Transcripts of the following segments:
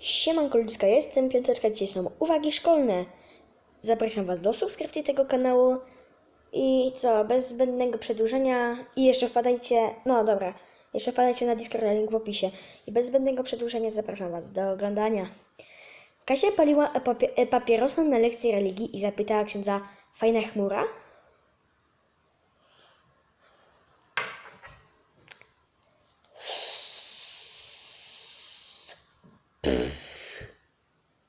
Siemanko ludziska, jestem Piąteczka, dzisiaj są uwagi szkolne. Zapraszam Was do subskrypcji tego kanału i co, bez zbędnego przedłużenia i jeszcze wpadajcie, no dobra, jeszcze wpadajcie na Discorda, link w opisie i bez zbędnego przedłużenia zapraszam Was do oglądania. Kasia paliła papie- e, papierosa na lekcji religii i zapytała księdza, fajna chmura?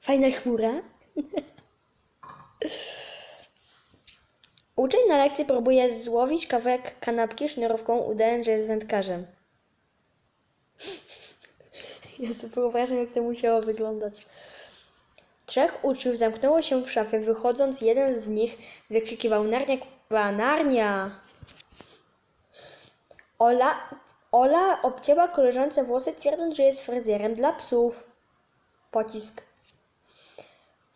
Fajna chmura? Uczeń na lekcji próbuje złowić kawałek kanapki sznurówką, udając, że jest wędkarzem. Ja sobie wyobrażam, jak to musiało wyglądać. Trzech uczniów zamknęło się w szafie. Wychodząc, jeden z nich wykrzykiwał Narnia, kurwa, Narnia! Ola, Ola obcięła koleżance włosy, twierdząc, że jest fryzjerem dla psów. Pocisk.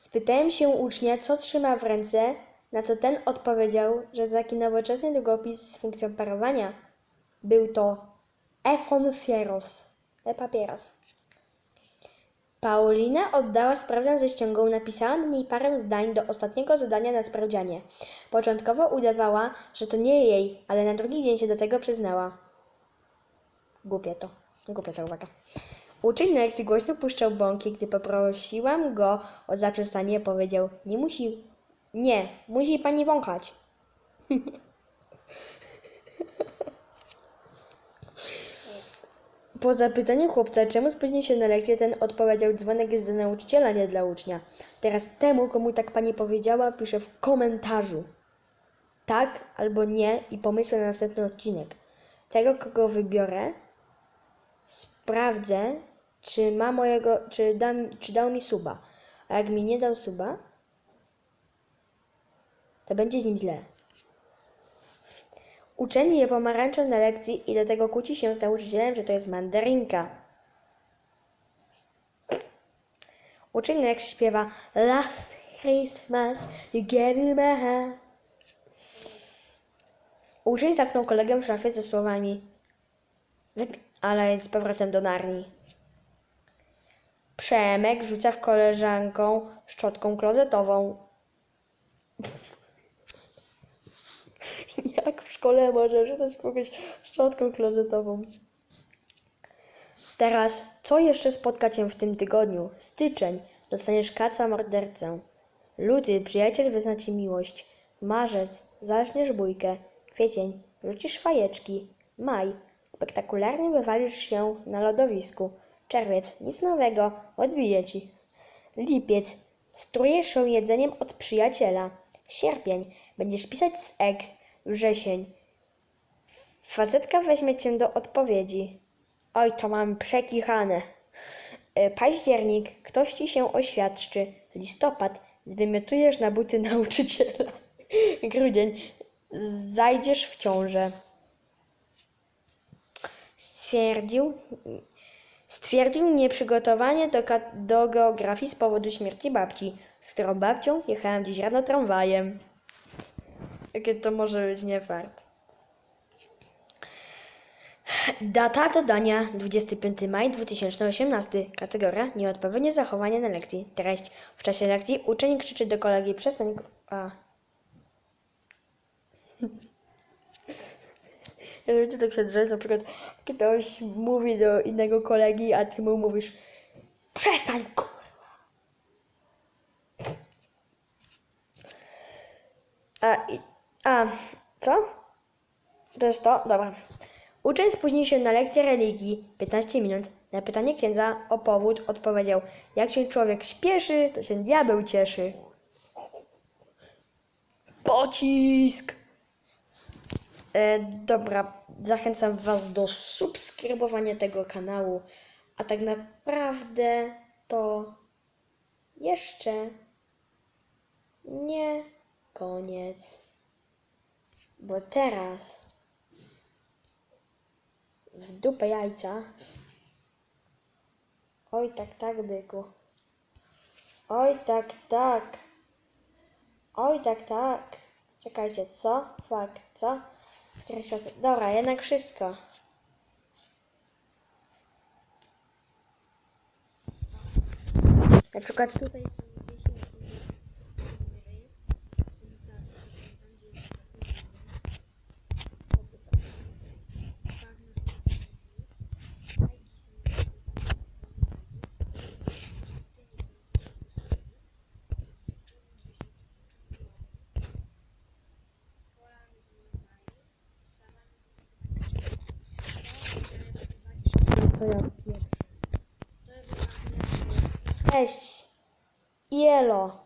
Spytałem się ucznia, co trzyma w ręce, na co ten odpowiedział, że taki nowoczesny długopis z funkcją parowania. Był to Efon Fieros, e papieros. Paulina oddała sprawdzian ze ściągą, napisała na niej parę zdań do ostatniego zadania na sprawdzianie. Początkowo udawała, że to nie jej, ale na drugi dzień się do tego przyznała. Głupie to. Głupia ta uwaga. Uczeń na lekcji głośno puszczał bąki. Gdy poprosiłam go o zaprzestanie, powiedział: Nie musi. Nie, musi pani wąchać. Po zapytaniu chłopca, czemu spóźnił się na lekcję, ten odpowiedział: Dzwonek jest dla nauczyciela, nie dla ucznia. Teraz temu, komu tak pani powiedziała, piszę w komentarzu. Tak albo nie i pomysły na następny odcinek. Tego, kogo wybiorę, sprawdzę, czy ma mojego, czy, da, czy dał mi suba. A jak mi nie dał suba, to będzie z nim źle. Uczeni je pomarańczą na lekcji i do tego kłóci się z nauczycielem, że to jest mandarynka. Lekcji śpiewa Last Christmas you gave me my heart. Uczeń zamknął kolegę w szafie ze słowami ale z powrotem do Narni. Przemek rzuca w koleżanką szczotką klozetową. Jak w szkole może rzucać kogoś szczotką klozetową? Teraz, co jeszcze spotka cię w tym tygodniu? Styczeń, dostaniesz kaca mordercę. Luty, przyjaciel wyzna ci miłość. Marzec, zaczniesz bójkę. Kwiecień, rzucisz fajeczki. Maj, spektakularnie wywalisz się na lodowisku. Czerwiec, nic nowego, odbije ci. Lipiec, strujesz się jedzeniem od przyjaciela. Sierpień, będziesz pisać z ex. Wrzesień, facetka weźmie cię do odpowiedzi. Oj, to mam przekichane. E, Październik, ktoś ci się oświadczy. Listopad, zwymiotujesz na buty nauczyciela. Grudzień, zajdziesz w ciążę. Stwierdził, stwierdził nieprzygotowanie do, do geografii z powodu śmierci babci, z którą babcią jechałem dziś rano tramwajem. Jakie to może być nie fart. Data dodania 25 maj 2018. Kategoria nieodpowiednie zachowanie na lekcji. Treść. W czasie lekcji uczeń krzyczy do kolegi przestań. A. Lubię tak się drzeć, na przykład ktoś mówi do innego kolegi, a ty mu mówisz przestań kurwa. A, i, a, co? To jest to? Dobra. Uczeń spóźnił się na lekcję religii 15 minut. Na pytanie księdza o powód odpowiedział: Jak się człowiek śpieszy, to się diabeł cieszy. Pocisk! E, dobra, zachęcam Was do subskrybowania tego kanału. A tak naprawdę to jeszcze nie koniec. Bo teraz w dupę jajca. Oj tak, tak, byku. Oj tak, tak. Oj tak, tak. Czekajcie, co? Fakt, co? Dobra, jednak wszystko. Na przykład tutaj są To. Cześć. Jelo.